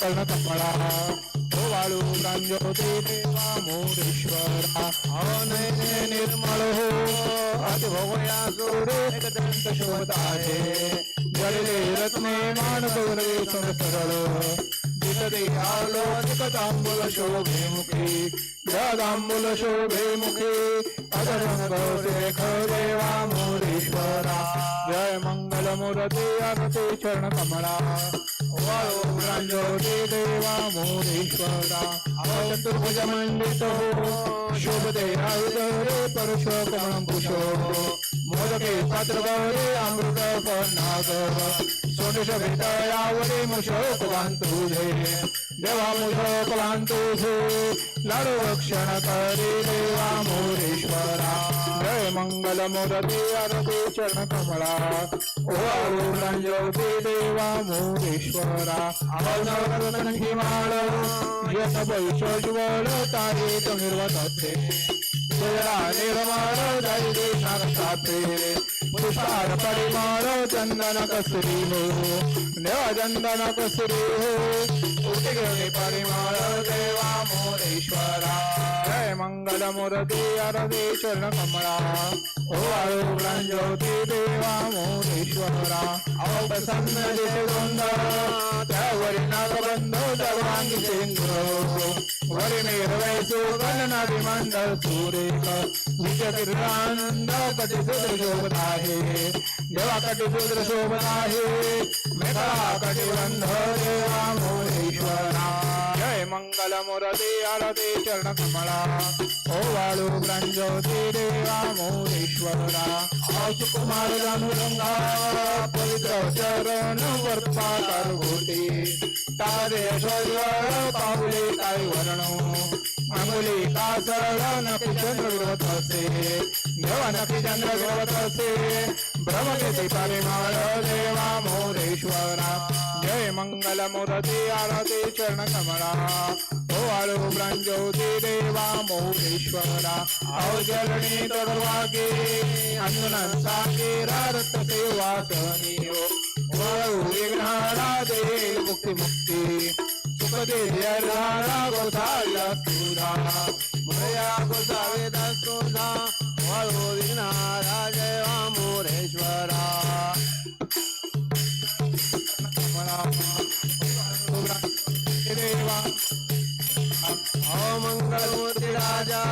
कर्णकपळा हो वाळू गांजोदे देवा मोरेश्वरा अवनयने निर्मळ हो अतिभवया जोडे दंत शोधाये जळले रत्ने मान गौरवे संसरळ आलो अधिक शोभे मुखे. जदांबूल शोभे मुखे. अदरंग देवा मोरेश्वरा. जय मंगल मूर्ती आरती चरण कमळा वाळो देवा मोरेश्वरा. चतुर्भुज मंडित हो. शोभते आयुध रे परश कमळं कुशो. मोदके पात्र गौरे अमृत नाग सोनेश मुशोक तुझे देवा मुशोक तुझे लाडू रक्षण करी देवा मोरेश्वरा. जय मंगल मुरती आरती चरण कमळा. ओ ज्योती देवा मोरेश्वरा. अवनवरतन हिमाळ यश वैश्वज्वल तारे निर्वत जय जरा निर्माण जय देशाते पडे मारो चंदन कसरी हो देवा चंदन कसरी हो उठे घेणे परिमाण देवा मोरेश्वरा जय मंगल मुरती अरदे चरण कमळा ओ आळू ज्योती देवा मोरेश्वरा अव प्रसन्न दिसे गोंधळ त्यावरी नागबंधो सर्वांगी चेंद्र वरी मेरवै सुगणनादि मंडळ सुरेख विचकिरानंद कटिसूत्र शोभत आहे देवा कटिसूत्र शोभत आहे मेघा कटिबंध देवा मोरेश्वरा जय मंगल मूर्ती आरती चरण कमळा ओ वाळू ग्रंजोती देवा मोरेश्वरा औच कुमार अनुरंगा पवित्र चरण वर्पा करगोटी तारे शैव पाहुले काय वर्ण अंगुली का सरळ चंद्र विरोध असे. देवा नक्की चंद्र विरोध असे. भ्रमते परिमाळ देवा मोरेश्वरा. जय मंगल मुरती आरती चरण कमळा ओ आळू ब्रंजोती देवा मोरेश्वरा. अवजलणी तोडवागे अंजनांचा केरा रक्त सेवा Dear Nara Gosala Sudha, Maya Gosaveda अमंगल मंगलमूर्ती राजा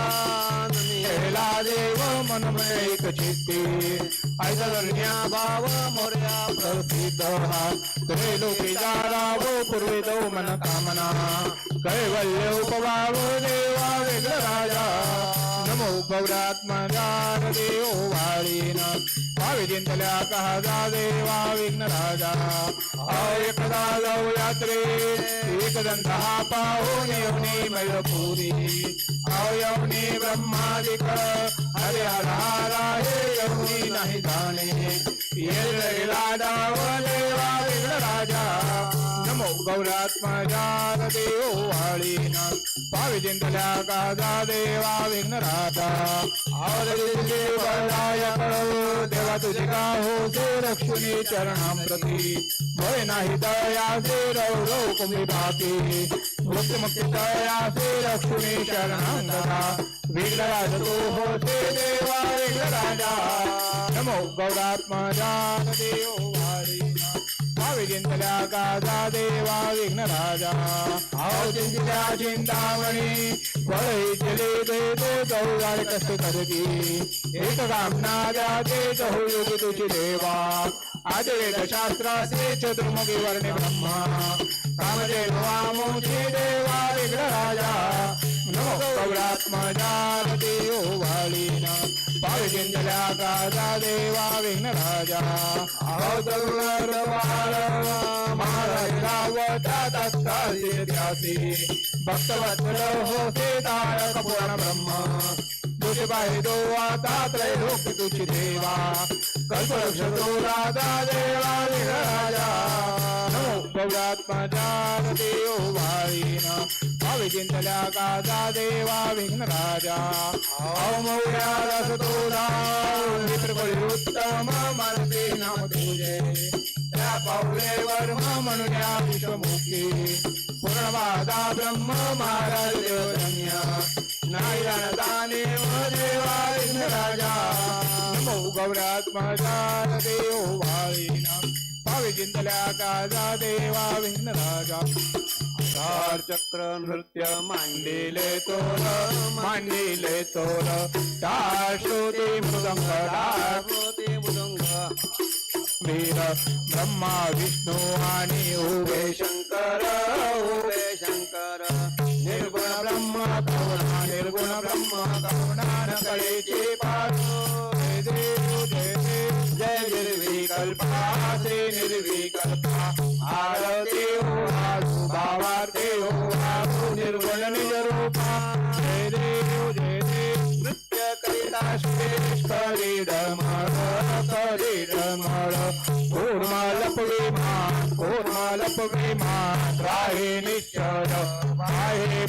हेला देव मनमैक चित्ते ऐकरण्या भाव मोर्या प्रसिद्ध कै लोके जाराव पूर्वे दौ मन कामना कैवल्य उपवाव देवा वेगळ राजा नमो गौरात्मजार देव वाळीन भावी जिंतल्या कहा देवा विघ्न राजा एकदा जाऊ यात्रे एकदंत हा पाहून यवनी मैलपुरी. आव ब्रह्मादिक हरे हरा हे यवनी नाही जाणे. येला डावले वा राजा नमो देव वाळीन पावी जिंतल्या काजा देवा विघ्न राजा आवरे वरदायक देवा तुझे का हो से रक्षुनी चरणां भय नाही दया से रौ कुमी बाकी मुक्ती मुक्ती दया से रक्षुनी शरणं विघ्नराज तू देवा विघ्न राजा नमो गौरात्मजान देव वाळीना भावी जिंतल्या देवा विघ्न राजा आव चिंतिल्या चिंतामणी वळई चले दे दे गौरार कसे करगी एक कामना जाते चहुयुगी तुझी देवा आदिवेद शास्त्रासे चतुर्मुखी वर्णे ब्रह्मा कामदेव वामुची देवा विघ्न राजा नमो गौरात्मजा देव वाळीना पावी जिंतल्या देवा विघ्न राजा आव तत्काळी ध्यासी भक्तवत्सल हो तारक पूर्ण ब्रह्म तुझे बाहे दो आता त्रैलोक तुझी देवा कल्पवृक्ष तो देवा विघ्न राजा नमो गौरात्मजा देव देवा विघ्न अवमौर्या रस तो उत्तम नाम तुझे त्या पावले वर्म म्हणूया विषमुखी पूर्णवादा ब्रह्म महाराज देवधन्य। नाही दाने देवा राजा। नमो गौरात्मजा देव वाळीना पावी चिंतल्या काजा देवा, विघ्न राजा। चार चक्र नृत्य मांडिले तोर मांडिले तोर। टाळ श्रुती मृदंग श्रोते मृदंग। वीर, ब्रह्मा, विष्णू आणि उभे शंकर उभे शंकर। निर्गुण ब्रह्म करुणा निर्गुण ब्रह्म करुणा न कळेचे पारो जय देव जय देव जय निर्विकल्पा श्री निर्विकल्पा आरती करिता श्रेष्ठ करीडमळ करीडमळ कोरमालप राहे निश्चय पाहे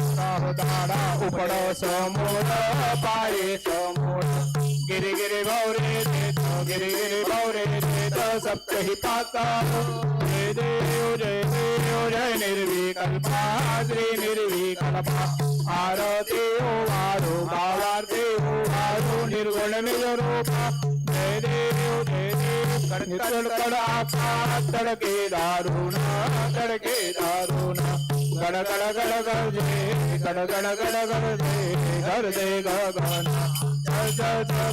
दाडा उपड समोर पाये समोर. गिरी गिरी गौरे गिरी गिरी गौरे देत सप्तही जय देव जय देव जय निर्विकल्पा। श्री निर्विकल्पा। आरती हो वारो भावार्थी हो वारो निर्गुण निज रूपा जय देव जय देव कड आकाश तडके दारुण तडके दारुण। गड गड गड गर्जे गड गड गड गरजे गर्जे गगन जय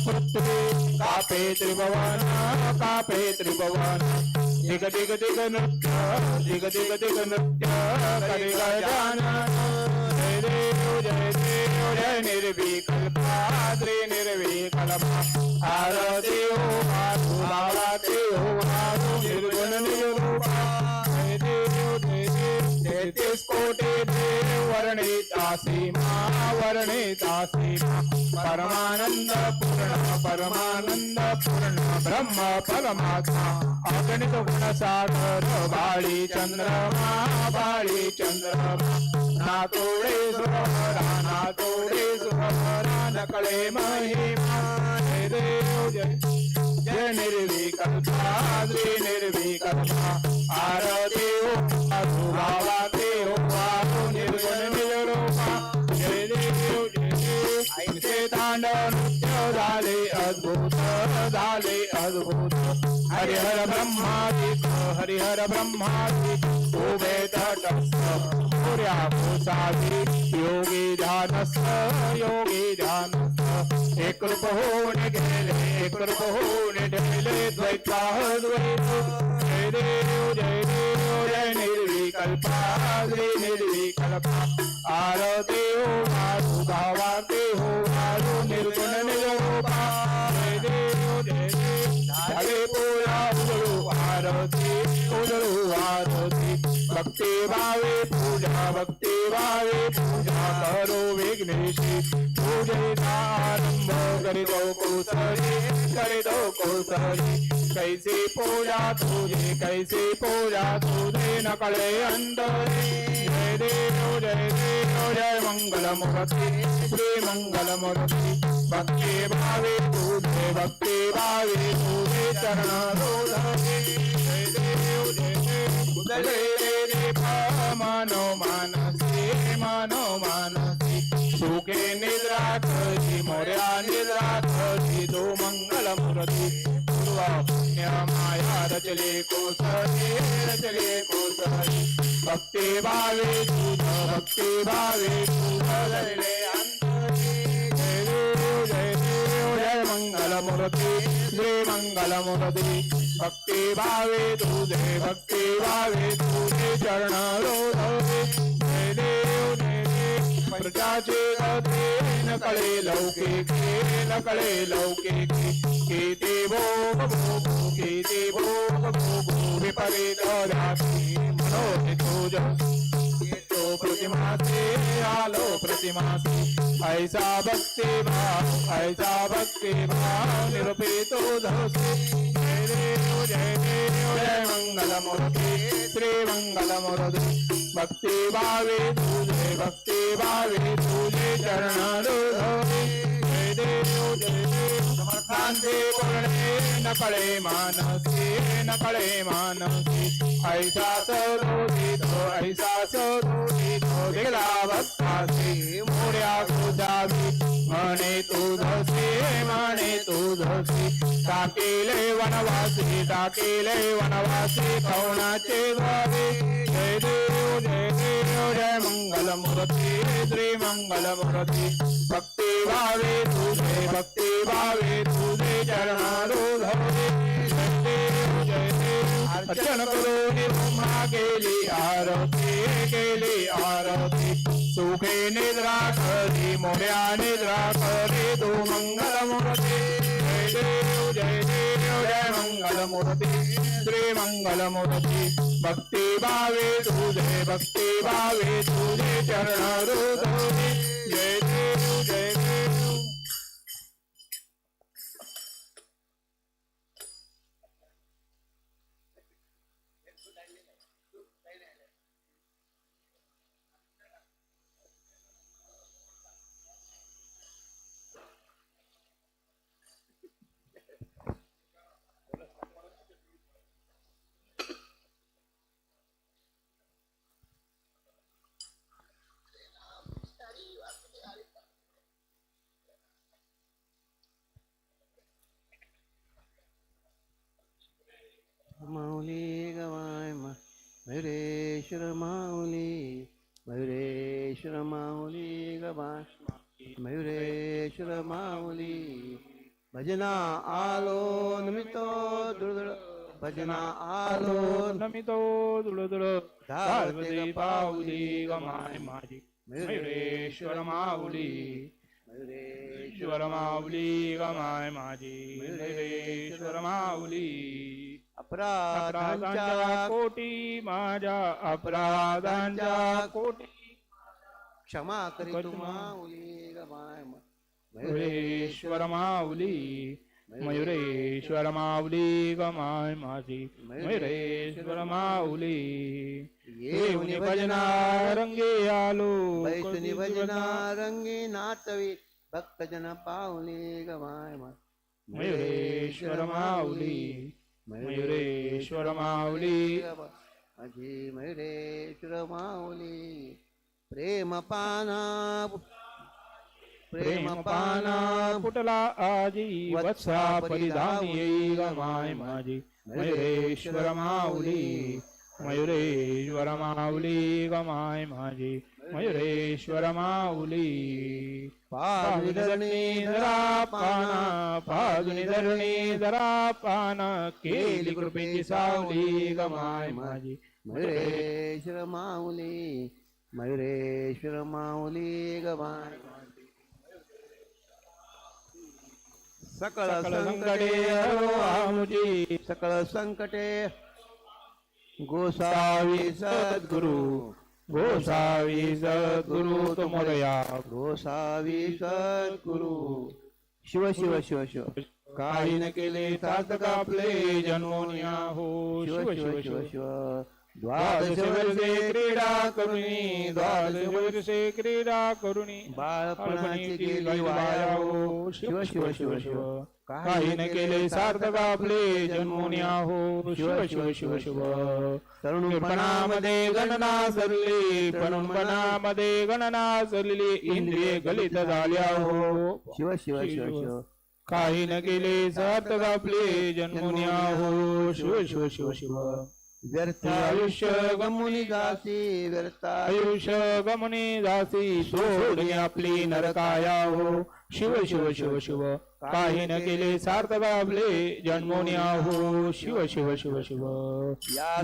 पृथ्वी कापे त्रिभुवन कापे त्रिभुवन. दिग दिग दिग नृत्य दिग दिग दिग नृत्य करि गजानन. जय देव जय देव जय निर्विकल्पा श्री निर्विकल्पा आरती देव आरु आरती वर्णिता सीमा वर्णिता सीमा परमानंद पूर्ण परमानंद पूर्ण ब्रह्म परमात्मा अगणित गुण गुणसागर बाळी चंद्रमा बाळी चंद्रमा ना तोडे नातोडे ना तोडे सुरहरा नकळे महिमा जय देव जय जय निर्विकल्पा श्री निर्विकल्पा आरती हो आरु भावा अद्भुत अद्भुत। हरिहर ब्रह्मादिक हरिहर ब्रह्मादिक उभे तटस्थ योगी ध्यानस्थ योगी ध्यानस्थ। एक रूप होऊन एक रूप द्वैत देव, जय निर्विकल्पा निर्विकल्पा। आरती भावे पूजा भक्ती भावे पूजा करो विघ्नेशी पूजेचा आरंभ करीतो कोसरी करीतो कोसरी। कैसी पूजा तुझे कैसी पूजा तुझे नकळे अंतरे जय देव जय देव जय मंगल मुरती श्री मंगल मुरती। भक्ती भावे तुझे भक्ती भावे तुझे चरण रोधे जय देव जय देव उदले रे मानसी मानो मानसी सुखे निद्रा मोर्या निद्रा करी तो मंगल मूर्ती पूर्वा माया रचले कोसरी रचले कोसरी भक्ती भावे तुझ भक्ती भावे तुझ धरले अंतरी जय देव जय देव जय मंगल मूर्ती श्री मंगल मूर्ती भक्ती भावे तुझे भक्ती भावे तुझे चरण रोधवे जय देव जय देव प्रजाचे गते न कळे लौकिके न कळे लौकिके केते भोग भोग केते भोग भोग विपरीत जाती मनोहि तुझ। येतो प्रतिमासे आलो प्रतिमासे ऐसा भक्ती भाव ऐसा भक्ती भाव निरूपितो धोसे जय देव जय देव जय मंगल मूर्ती श्री मंगल मूर्ती भक्ती देव देव समर्थांचे पूर्णे नकळे मानसी नकळे मानसी ऐसा सरोदितो ऐसा सरोदितो गेला भक्तासी मोड्या तुझावी म्हणे तुझसे म्हणे तुझसी टाकेले वनवासी टाकेले वनवासी पवनाचे द्वारे जय देव जय देव जय मंगल मूर्ती श्री मंगल मूर्ती भक्ती भावे तू तुझे भक्ती भावे तुझे चरणारो धरे जय देव अर्चन करून ब्रह्मा गेली आरती गेली आरती सुखे निद्रा करी मोर्या निद्रा करी तू मंगल मूर्ती जय देव जय देव जय मंगल मूर्ती श्री मंगल मूर्ती भक्ती भावे तुझे भक्ती भावे तुझे चरण हृदय जय देव जय देव। भजना आलो नमितो दुर्दळ भजना आलो नमितो दुळदुळ धावते पाऊली गमाय माझी. मयुरेश्वर माऊली. मयुरेश्वर माऊली गमाय माझी. मयुरेश्वर माऊली. अपराधांच्या कोटी माझ्या अपराधांच्या कोटी. क्षमा करी करी तू मा- माऊली गवाय मा मयुरेश्वर माऊली मयुरेश्वर माऊली गमाय माझी मयुरेश्वर माऊली. येऊन भजना रंगे आलो बैसुनी भजना रंगी नाचवी भक्तजन पावली गवाय मा मयुरेश्वर माऊली मयुरेश्वर माऊली. माझी मयुरेश्वर माऊली प्रेम पाना प्रेम पाना फुटला आजी वत्सा परिधान येई गमाय माझी मयुरेश्वर माऊली मयुरेश्वर माऊली गमाय माझी मयुरेश्वर माऊली। पाजुनी धरणी धरा पाना पाजुनी धरणी धरा पाना केली कृपेची सावली गमाय माझी मयुरेश्वर माऊली मयुरेश्वर माऊली गवाय सकळ सकल संकटे संकटे हरो आमुची सकळ संकटे. गोसावी सद्गुरु. गोसावी सद्गुरु तुमरया गोसावी सद्गुरु. शिव शिव शिव शिव. काही न केले सार्थक आपले जन्मोनिया हो. शिव शिव शिव. शिव. द्वादश वर्षे क्रीडा करुणी द्वादश वर्षे क्रीडा करुणी बाळपणाची वाया शिव शिव शिव शिव काही न केले सार्थक आपले जन्मोनिया हो। शिव शिव शिव शिव तरुणपणामध्ये गणना सरली तरुणपणामध्ये गणना सरली। इंद्रिये गलित झाल्या हो। शिव शिव शिव। शिव काही न केले सार्थक आपले जन्मोनिया हो। शिव शिव शिव शिव। व्यर्थ आयुष्य गमुनी जासी व्यर्थ आयुष्य गमने दासी सोडणे आपली नरकाया हो. शिव शिव शिव शिव. काही न केले सार्थक आपले जन्मोनिया हो. शिव शिव शिव शिव.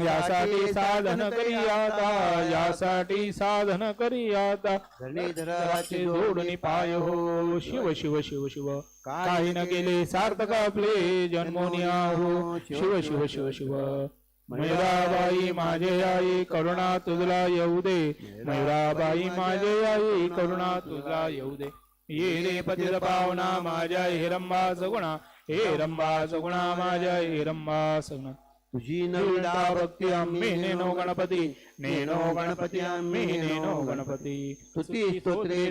यासाठी साधन करी आता. यासाठी साधन करी आता. धरणीधराचे जोडणी पाय हो. शिव शिव शिव शिव. काही न केले सार्थक आपले जन्मोनिया हो. शिव शिव शिव शिव. मयुराबाई माझे आई करुणा तुझला येऊ दे. मयुराबाई माझे आई करुणा तुझला येऊ दे. ये रे पतित पावना माझ्या हे रंबा सगुणा हे रंबा सगुणा माझ्या हे रंबा सगुणा तुझी नविदा भक्ती आम्ही नेनो गणपती नेनो गणपती आम्ही नेनो गणपती. स्तुती स्तोत्रे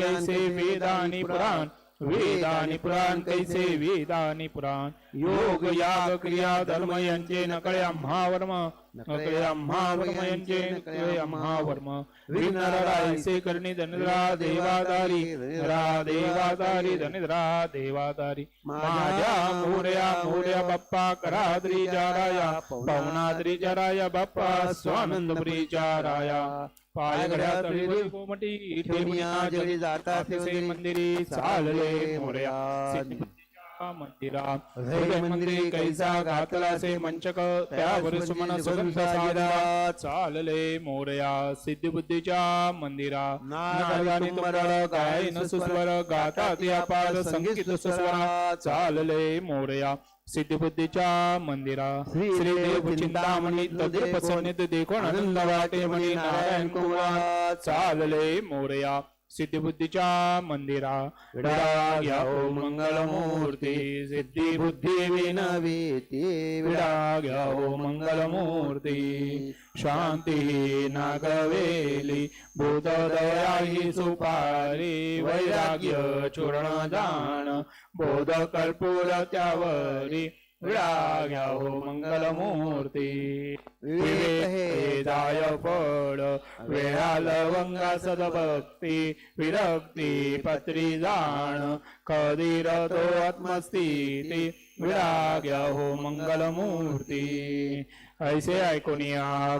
कैसे वेद आणि पुराण. वेदानी पुराण कैसे? वेदानी पुराण योग याग क्रिया धर्म यांचे नकळे आम्हा वर्म नकळे आम्हा वर्म यांचे नकळे आम्हा वर्म विघ्नरायसे करणी धनिद्रा देवादारी। धनिद्रा देवादारी धनिद्रा देवादारी। माझ्या मोर्या मोर्या बाप्पा कराद्री राया पवनाद्री राया बाप्पा स्वानंदपुरी राया पाय घड्या तळी कोमटी ठेवण्या जळी जाता ठेवणे मंदिरी चालले मोर्या. सिद्धिबुद्धीच्या मंदिरा. हृदय मंदिरी कैसा घातला से मंचक. त्यावर सुमन सुगंध चालले मोरया. सिद्धिबुद्धीच्या मंदिरा. नागाने तुमर गायन सुस्वर. गातात या पार संगीत सुस्वरा. चालले मोरया. सिद्धिबुद्धीच्या मंदिरा. श्री देव चिंतामणी तदे पसवणीत देखून आनंद वाटे म्हणे नारायण कुमार. चालले मोरया. सिद्धिबुद्धीच्या मंदिरा. विडा घ्या हो मंगलमूर्ती. सिद्धिबुद्धी विनवीती विनवी विडा घ्या हो मंगलमूर्ती. शांती नागवेली. भूत ही सुपारी. वैराग्य चूर्ण दान बोध कर्पूर त्यावरी. विडा घ्या हो मंगलमूर्ती। विवेक हे जाय फळ। वेळा लवंगा सदभक्ती विरक्ती पत्री जाण। कधीर तो आत्मस्थिती विडा घ्या हो मंगलमूर्ती। ऐसे ऐकून या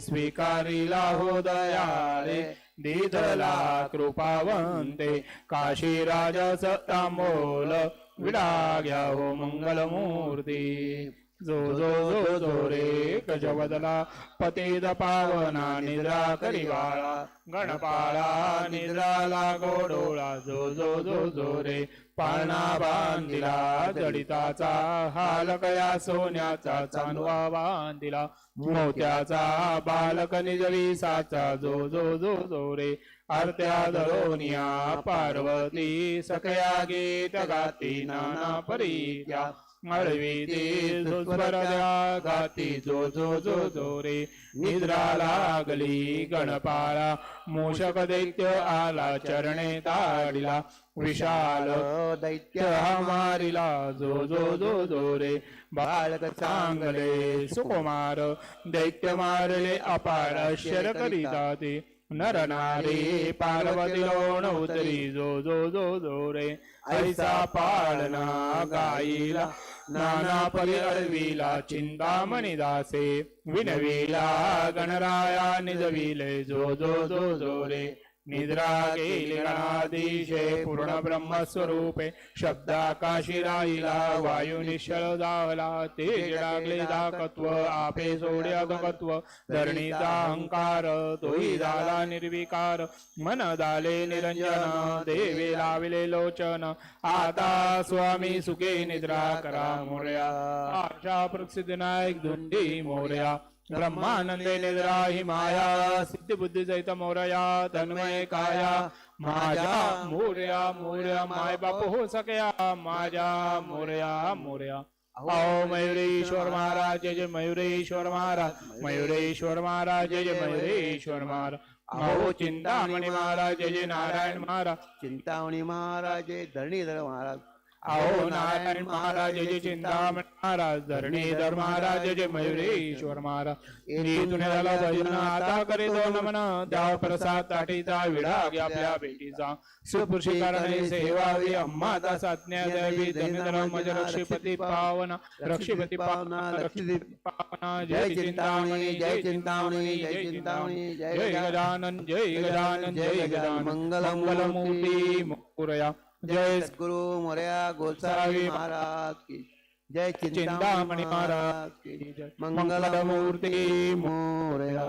स्वीकारिला हो दयारे दिधला कृपावंते काशीराज सत्तामोल। विडा घ्या हो मंगलमूर्ती. जो जो जो जो रे गजवदला पतेद पावना निद्रा करिवाळा गणपाळा निद्राला गोडोळा जो जो जो जो रे पाळणा बांधिला जडिताचा हालकया सोन्याचा चांदवा बांधिला. मोत्याचा बालक निजवी साचा जो जो जो जो रे आरत्या धरोनिया पार्वती सकया गीत गाती नाना परी मळवी गाती जो जो जो जो रे. निद्रा लागली गणपाळा मूषक दैत्य आला चरणे ताडिला. विशाल दैत्य दैत्य हा मारिला जो जो जो जो रे. बालक चांगले सुकुमार. दैत्य मारले अपार शर करीता ते नर नारी पार्वती लोण उतरी जो जो जो जो रे ऐसा पाळना गाईला नाना परी चिंतामणी दासे विनविला गणराया निजविले जो जो जो जो रे निद्रा गेली गणाधीशे पूर्ण ब्रह्मस्वरूपे शब्दाकाशी राहिला वायू निश्चल झाला ते लागले दाकत्व आपे सोडे अगमत्व धरणीचा अहंकार तोही झाला निर्विकार मन दाले निरंजन देवे लाविले लोचन आता स्वामी सुखे निद्रा करा मोर्या। आशा प्रसिद्ध नायक धुंडी मोर्या। ब्रह्मानंदे निद्रा ही माया सिद्धी बुद्धी जैत मोरया तन्मय काया माझ्या मोर्या मोर्या माय बाप हो सकया माझ्या मोर्या मोर्या। अहो मयुरेश्वर महाराज जय जय मयुरेश्वर महाराज मयुरेश्वर महाराज जय जय मयुरेश्वर महाराज। अहो चिंतामणी महाराज जय जय नारायण महाराज। चिंतामणी महाराज धरणीधर महाराज। अहो नारायण महाराज जय चिंतामणी महाराज धरणीधर महाराज जय मयुरेश्वर महाराज. झाला भजन आता करीतो नमन. द्याव प्रसाद ताटीचा विडा घ्या आपल्या बेटीचा सुपुरुषी कारणे सेवावी अम्माता साज्ञा द्यावी धन्यधर मज रक्षीपती पावना रक्षीपती पावना रक्षीपती पावना. जय चिंतामणी जय चिंतामणी जय चिंतामणी. जय गजानन जय गजानन जय गजानन. मंगलमूर्ती मोरया जय सद्गुरु मोर्या गोसावी महाराज की जय चिंतामणी महाराज की मंगलमूर्ती मंगलमूर्ती मोर्या।